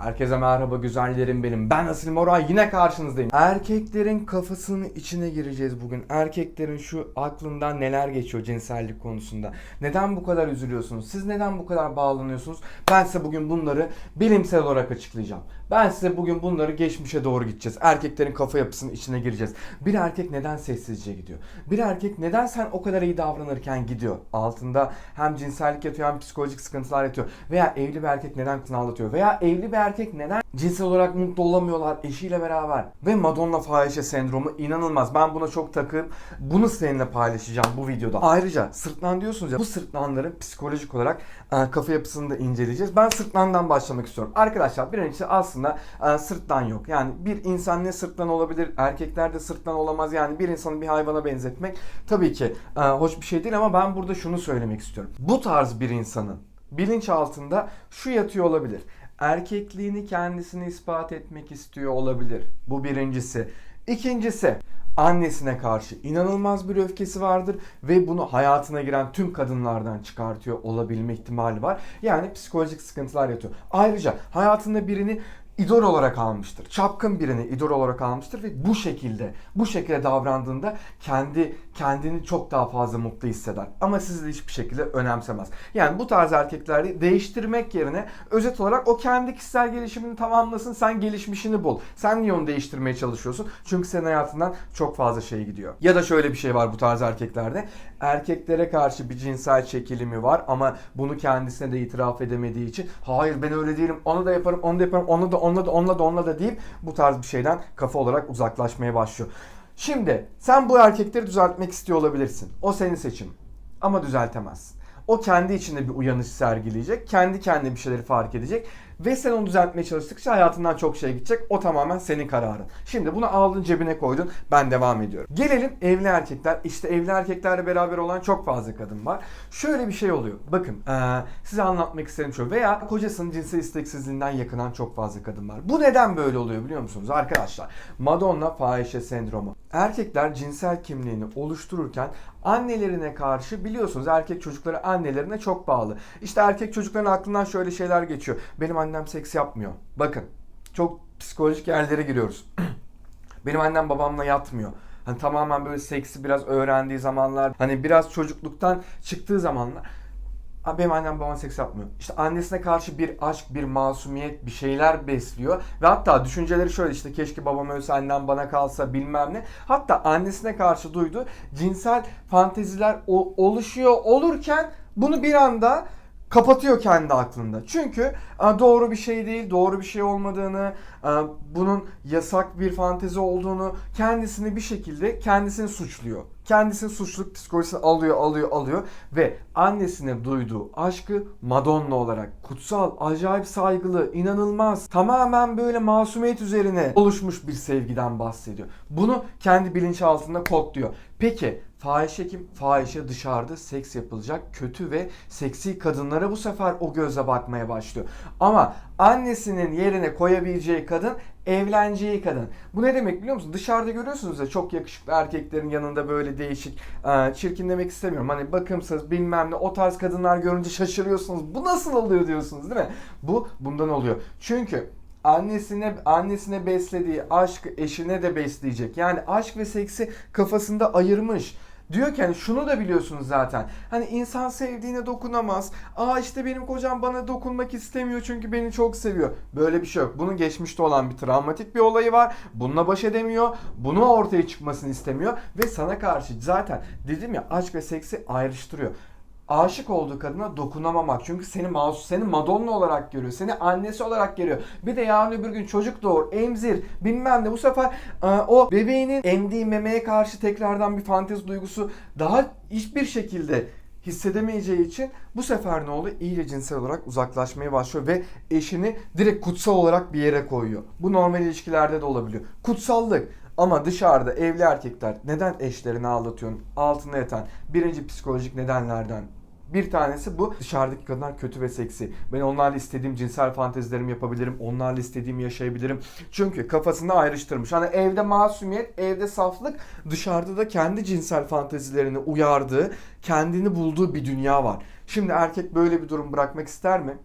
Herkese merhaba güzellerim benim. Ben Asil Moray yine karşınızdayım. Erkeklerin kafasının içine gireceğiz bugün. Erkeklerin şu aklından neler geçiyor cinsellik konusunda. Neden bu kadar üzülüyorsunuz? Siz neden bu kadar bağlanıyorsunuz? Ben size bugün bunları bilimsel olarak açıklayacağım. Ben size bugün bunları geçmişe doğru gideceğiz. Erkeklerin kafa yapısının içine gireceğiz. Bir erkek neden sessizce gidiyor? Bir erkek neden sen o kadar iyi davranırken gidiyor? Altında hem cinsellik yatıyor hem psikolojik sıkıntılar yatıyor. Veya evli bir erkek neden kızını aldatıyor? Veya evli bir erkek neden cinsel olarak mutlu olamıyorlar eşiyle beraber? Ve Madonna fahişe sendromu inanılmaz. Ben buna çok takıp bunu seninle paylaşacağım bu videoda. Ayrıca sırtlan diyorsunuz ya bu sırtlanların psikolojik olarak e, kafa yapısını da inceleyeceğiz. Ben sırtlandan başlamak istiyorum. Arkadaşlar birincisi aslında e, sırtlan yok. Yani bir insan ne sırtlan olabilir? Erkekler de sırtlan olamaz. Yani bir insanı bir hayvana benzetmek tabii ki e, hoş bir şey değil ama ben burada şunu söylemek istiyorum. Bu tarz bir insanın bilinç altında şu yatıyor olabilir. Erkekliğini kendisini ispat etmek istiyor olabilir. Bu birincisi. İkincisi annesine karşı inanılmaz bir öfkesi vardır ve bunu hayatına giren tüm kadınlardan çıkartıyor olabilme ihtimali var. Yani psikolojik sıkıntılar yatıyor. Ayrıca hayatında birini idol olarak almıştır. Çapkın birini idol olarak almıştır ve bu şekilde bu şekilde davrandığında kendi kendini çok daha fazla mutlu hisseder. Ama sizi de hiçbir şekilde önemsemez. Yani bu tarz erkekleri değiştirmek yerine özet olarak o kendi kişisel gelişimini tamamlasın. Sen gelişmişini bul. Sen niye onu değiştirmeye çalışıyorsun? Çünkü senin hayatından çok fazla şey gidiyor. Ya da şöyle bir şey var bu tarz erkeklerde. Erkeklere karşı bir cinsel çekilimi var ama bunu kendisine de itiraf edemediği için hayır ben öyle değilim onu da yaparım onu da yaparım onu da onunla da onunla da onunla da deyip bu tarz bir şeyden kafa olarak uzaklaşmaya başlıyor. Şimdi sen bu erkekleri düzeltmek istiyor olabilirsin. O senin seçim. Ama düzeltemezsin. O kendi içinde bir uyanış sergileyecek. Kendi kendine bir şeyleri fark edecek. Ve sen onu düzeltmeye çalıştıkça hayatından çok şey gidecek. O tamamen senin kararın. Şimdi bunu aldın cebine koydun. Ben devam ediyorum. Gelelim evli erkekler. İşte evli erkeklerle beraber olan çok fazla kadın var. Şöyle bir şey oluyor. Bakın ee, size anlatmak isterim şu. Veya kocasının cinsel isteksizliğinden yakınan çok fazla kadın var. Bu neden böyle oluyor biliyor musunuz arkadaşlar? Madonna fahişe sendromu. Erkekler cinsel kimliğini oluştururken annelerine karşı biliyorsunuz erkek çocukları annelerine çok bağlı. İşte erkek çocukların aklından şöyle şeyler geçiyor. Benim annem seks yapmıyor. Bakın çok psikolojik yerlere giriyoruz. Benim annem babamla yatmıyor. Hani tamamen böyle seksi biraz öğrendiği zamanlar, hani biraz çocukluktan çıktığı zamanlar. "Aa, Benim annem babam seks yapmıyor. İşte annesine karşı bir aşk, bir masumiyet, bir şeyler besliyor. Ve hatta düşünceleri şöyle işte keşke babam ölse annem bana kalsa bilmem ne. Hatta annesine karşı duyduğu cinsel fanteziler oluşuyor olurken bunu bir anda kapatıyor kendi aklında. Çünkü e, doğru bir şey değil, doğru bir şey olmadığını, e, bunun yasak bir fantezi olduğunu kendisini bir şekilde kendisini suçluyor. Kendisini suçluluk psikolojisi alıyor, alıyor, alıyor ve annesine duyduğu aşkı Madonna olarak kutsal, acayip saygılı, inanılmaz, tamamen böyle masumiyet üzerine oluşmuş bir sevgiden bahsediyor. Bunu kendi bilinçaltında kodluyor. Peki fahişe kim? Fahişe dışarıda seks yapılacak kötü ve seksi kadınlara bu sefer o gözle bakmaya başlıyor. Ama annesinin yerine koyabileceği kadın evleneceği kadın. Bu ne demek biliyor musun? Dışarıda görüyorsunuz ya çok yakışıklı erkeklerin yanında böyle değişik e, çirkin demek istemiyorum. Hani bakımsız bilmem ne o tarz kadınlar görünce şaşırıyorsunuz. Bu nasıl oluyor diyorsunuz değil mi? Bu bundan oluyor. Çünkü annesine annesine beslediği aşkı eşine de besleyecek. Yani aşk ve seksi kafasında ayırmış. Diyor ki hani şunu da biliyorsunuz zaten. Hani insan sevdiğine dokunamaz. Aa işte benim kocam bana dokunmak istemiyor çünkü beni çok seviyor. Böyle bir şey yok. Bunun geçmişte olan bir travmatik bir olayı var. Bununla baş edemiyor. Bunu ortaya çıkmasını istemiyor. Ve sana karşı zaten dedim ya aşk ve seksi ayrıştırıyor aşık olduğu kadına dokunamamak. Çünkü seni masum, seni Madonna olarak görüyor. Seni annesi olarak görüyor. Bir de yarın öbür gün çocuk doğur, emzir, bilmem ne. Bu sefer e, o bebeğinin emdiği memeye karşı tekrardan bir fantezi duygusu daha hiçbir şekilde hissedemeyeceği için bu sefer ne oluyor? İyice cinsel olarak uzaklaşmaya başlıyor ve eşini direkt kutsal olarak bir yere koyuyor. Bu normal ilişkilerde de olabiliyor. Kutsallık. Ama dışarıda evli erkekler neden eşlerini aldatıyorsun? Altında yatan birinci psikolojik nedenlerden bir tanesi bu. Dışarıdaki kadınlar kötü ve seksi. Ben onlarla istediğim cinsel fantezilerimi yapabilirim. Onlarla istediğimi yaşayabilirim. Çünkü kafasında ayrıştırmış. Hani evde masumiyet, evde saflık, dışarıda da kendi cinsel fantezilerini uyardığı, kendini bulduğu bir dünya var. Şimdi erkek böyle bir durum bırakmak ister mi?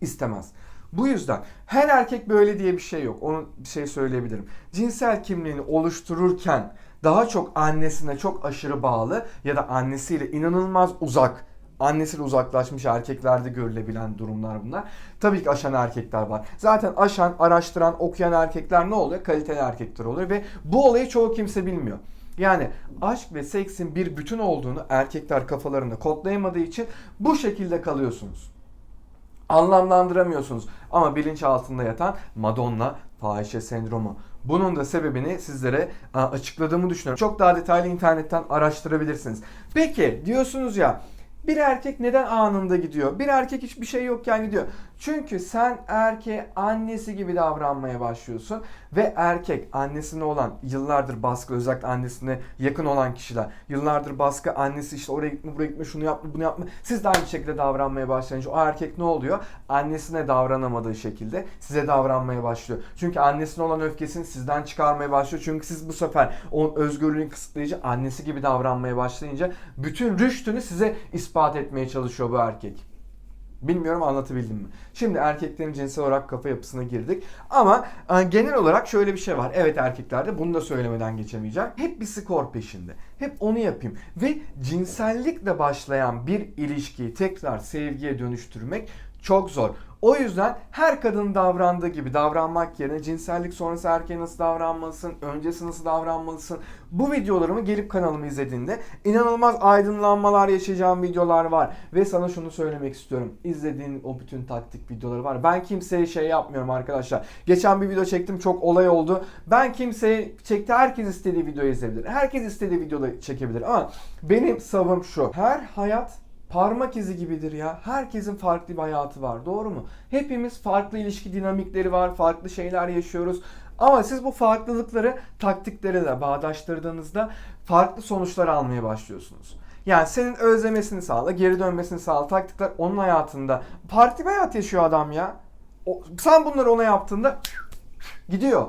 İstemez. Bu yüzden her erkek böyle diye bir şey yok. Onu bir şey söyleyebilirim. Cinsel kimliğini oluştururken daha çok annesine çok aşırı bağlı ya da annesiyle inanılmaz uzak annesiyle uzaklaşmış erkeklerde görülebilen durumlar bunlar. Tabii ki aşan erkekler var. Zaten aşan, araştıran, okuyan erkekler ne oluyor? Kaliteli erkekler oluyor ve bu olayı çoğu kimse bilmiyor. Yani aşk ve seksin bir bütün olduğunu erkekler kafalarında kodlayamadığı için bu şekilde kalıyorsunuz. Anlamlandıramıyorsunuz. Ama bilinç altında yatan Madonna fahişe sendromu. Bunun da sebebini sizlere a, açıkladığımı düşünüyorum. Çok daha detaylı internetten araştırabilirsiniz. Peki diyorsunuz ya bir erkek neden anında gidiyor? Bir erkek hiçbir şey yokken gidiyor. Çünkü sen erkeğe annesi gibi davranmaya başlıyorsun ve erkek annesine olan yıllardır baskı özellikle annesine yakın olan kişiler yıllardır baskı annesi işte oraya gitme buraya gitme şunu yapma bunu yapma siz de aynı şekilde davranmaya başlayınca o erkek ne oluyor? Annesine davranamadığı şekilde size davranmaya başlıyor. Çünkü annesine olan öfkesini sizden çıkarmaya başlıyor. Çünkü siz bu sefer onun özgürlüğünü kısıtlayıcı annesi gibi davranmaya başlayınca bütün rüştünü size ispat etmeye çalışıyor bu erkek. Bilmiyorum anlatabildim mi? Şimdi erkeklerin cinsel olarak kafa yapısına girdik. Ama e, genel olarak şöyle bir şey var. Evet erkeklerde bunu da söylemeden geçemeyeceğim. Hep bir skor peşinde. Hep onu yapayım. Ve cinsellikle başlayan bir ilişkiyi tekrar sevgiye dönüştürmek çok zor. O yüzden her kadının davrandığı gibi davranmak yerine cinsellik sonrası erkeğe nasıl davranmalısın, öncesi nasıl davranmalısın. Bu videolarımı gelip kanalımı izlediğinde inanılmaz aydınlanmalar yaşayacağım videolar var. Ve sana şunu söylemek istiyorum. İzlediğin o bütün taktik videoları var. Ben kimseye şey yapmıyorum arkadaşlar. Geçen bir video çektim çok olay oldu. Ben kimseye çekti herkes istediği videoyu izleyebilir. Herkes istediği videoda çekebilir. Ama benim savım şu. Her hayat parmak izi gibidir ya. Herkesin farklı bir hayatı var. Doğru mu? Hepimiz farklı ilişki dinamikleri var. Farklı şeyler yaşıyoruz. Ama siz bu farklılıkları taktiklere de bağdaştırdığınızda farklı sonuçlar almaya başlıyorsunuz. Yani senin özlemesini sağla, geri dönmesini sağla taktikler onun hayatında. Parti bir hayat yaşıyor adam ya. O, sen bunları ona yaptığında gidiyor.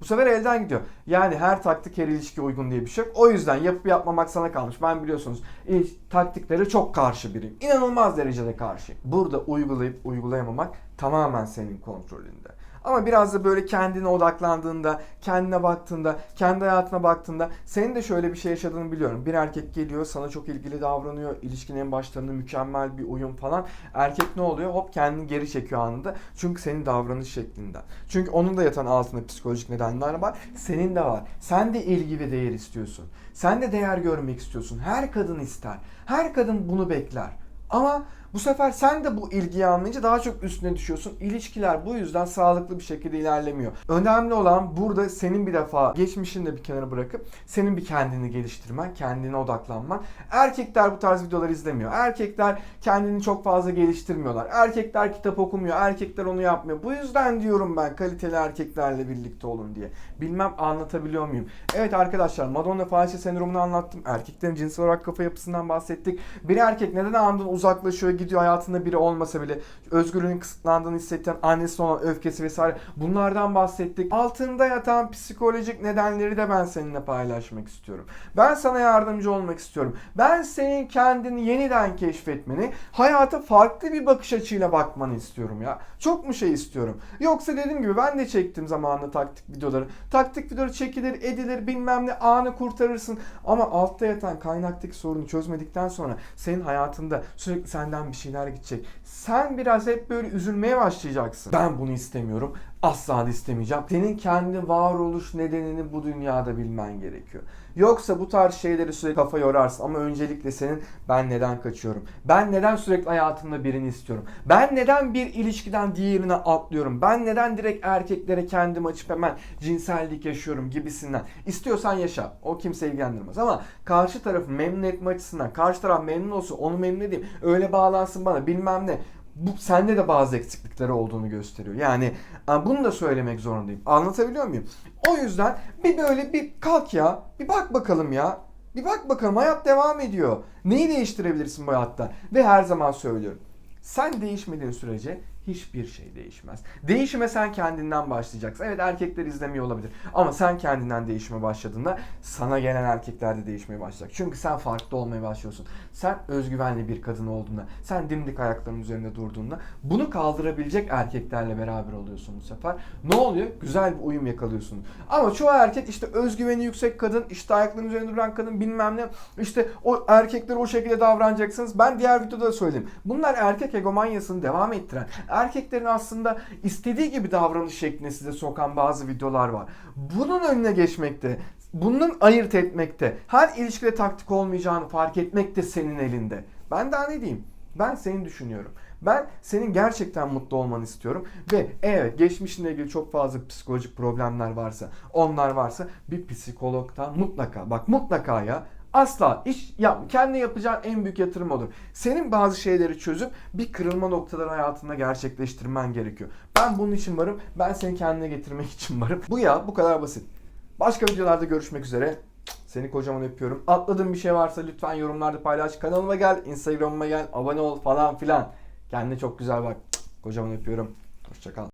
Bu sefer elden gidiyor. Yani her taktik her ilişki uygun diye bir şey yok. O yüzden yapıp yapmamak sana kalmış. Ben biliyorsunuz il- taktiklere çok karşı biriyim. İnanılmaz derecede karşı. Burada uygulayıp uygulayamamak tamamen senin kontrolünde. Ama biraz da böyle kendine odaklandığında, kendine baktığında, kendi hayatına baktığında senin de şöyle bir şey yaşadığını biliyorum. Bir erkek geliyor sana çok ilgili davranıyor. İlişkinin en başlarında mükemmel bir uyum falan. Erkek ne oluyor? Hop kendini geri çekiyor anında. Çünkü senin davranış şeklinden. Çünkü onun da yatan altında psikolojik nedenler var. Senin de var. Sen de ilgi ve değer istiyorsun. Sen de değer görmek istiyorsun. Her kadın ister. Her kadın bunu bekler. Ama bu sefer sen de bu ilgiyi almayınca daha çok üstüne düşüyorsun. İlişkiler bu yüzden sağlıklı bir şekilde ilerlemiyor. Önemli olan burada senin bir defa geçmişini de bir kenara bırakıp senin bir kendini geliştirmen, kendine odaklanman. Erkekler bu tarz videoları izlemiyor. Erkekler kendini çok fazla geliştirmiyorlar. Erkekler kitap okumuyor. Erkekler onu yapmıyor. Bu yüzden diyorum ben kaliteli erkeklerle birlikte olun diye. Bilmem anlatabiliyor muyum? Evet arkadaşlar Madonna fahişe sendromunu anlattım. Erkeklerin cinsel olarak kafa yapısından bahsettik. Bir erkek neden anından uzaklaşıyor, gidiyor hayatında biri olmasa bile özgürlüğünün kısıtlandığını hissettiren annesine olan öfkesi vesaire bunlardan bahsettik. Altında yatan psikolojik nedenleri de ben seninle paylaşmak istiyorum. Ben sana yardımcı olmak istiyorum. Ben senin kendini yeniden keşfetmeni, hayata farklı bir bakış açıyla bakmanı istiyorum ya. Çok mu şey istiyorum? Yoksa dediğim gibi ben de çektim zamanında taktik videoları. Taktik videoları çekilir, edilir, bilmem ne anı kurtarırsın. Ama altta yatan kaynaktaki sorunu çözmedikten sonra senin hayatında sürekli senden bir şeyler gidecek. Sen biraz hep böyle üzülmeye başlayacaksın. Ben bunu istemiyorum. Asla da istemeyeceğim. Senin kendi varoluş nedenini bu dünyada bilmen gerekiyor. Yoksa bu tarz şeyleri sürekli kafa yorarsın ama öncelikle senin ben neden kaçıyorum? Ben neden sürekli hayatımda birini istiyorum? Ben neden bir ilişkiden diğerine atlıyorum? Ben neden direkt erkeklere kendimi açıp hemen cinsellik yaşıyorum gibisinden. İstiyorsan yaşa. O kimse ilgilendirmez ama karşı tarafı memnun etme açısından karşı taraf memnun olsun onu memnun edeyim öyle bağlansın bana bilmem ne bu sende de bazı eksiklikleri olduğunu gösteriyor. Yani e, bunu da söylemek zorundayım. Anlatabiliyor muyum? O yüzden bir böyle bir kalk ya. Bir bak bakalım ya. Bir bak bakalım hayat devam ediyor. Neyi değiştirebilirsin bu hayatta? Ve her zaman söylüyorum. Sen değişmediğin sürece hiçbir şey değişmez. Değişime sen kendinden başlayacaksın. Evet erkekler izlemiyor olabilir ama sen kendinden değişime başladığında sana gelen erkekler de değişmeye başlayacak. Çünkü sen farklı olmaya başlıyorsun. Sen özgüvenli bir kadın olduğunda, sen dimdik ayakların üzerinde durduğunda bunu kaldırabilecek erkeklerle beraber oluyorsun bu sefer. Ne oluyor? Güzel bir uyum yakalıyorsun. Ama çoğu erkek işte özgüveni yüksek kadın, işte ayaklarının üzerinde duran kadın bilmem ne, işte o erkekleri o şekilde davranacaksınız. Ben diğer videoda da söyledim. Bunlar erkek egomanyasını devam ettiren, erkeklerin aslında istediği gibi davranış şekline size sokan bazı videolar var. Bunun önüne geçmekte, bunun ayırt etmekte, her ilişkide taktik olmayacağını fark etmek de senin elinde. Ben daha ne diyeyim? Ben seni düşünüyorum. Ben senin gerçekten mutlu olmanı istiyorum. Ve evet geçmişinle ilgili çok fazla psikolojik problemler varsa, onlar varsa bir psikologdan mutlaka, bak mutlaka ya Asla iş yap, kendi yapacağın en büyük yatırım olur. Senin bazı şeyleri çözüp bir kırılma noktaları hayatında gerçekleştirmen gerekiyor. Ben bunun için varım. Ben seni kendine getirmek için varım. Bu ya bu kadar basit. Başka videolarda görüşmek üzere. Seni kocaman öpüyorum. Atladığım bir şey varsa lütfen yorumlarda paylaş. Kanalıma gel, Instagram'ıma gel, abone ol falan filan. Kendine çok güzel bak. Kocaman öpüyorum. Hoşçakal.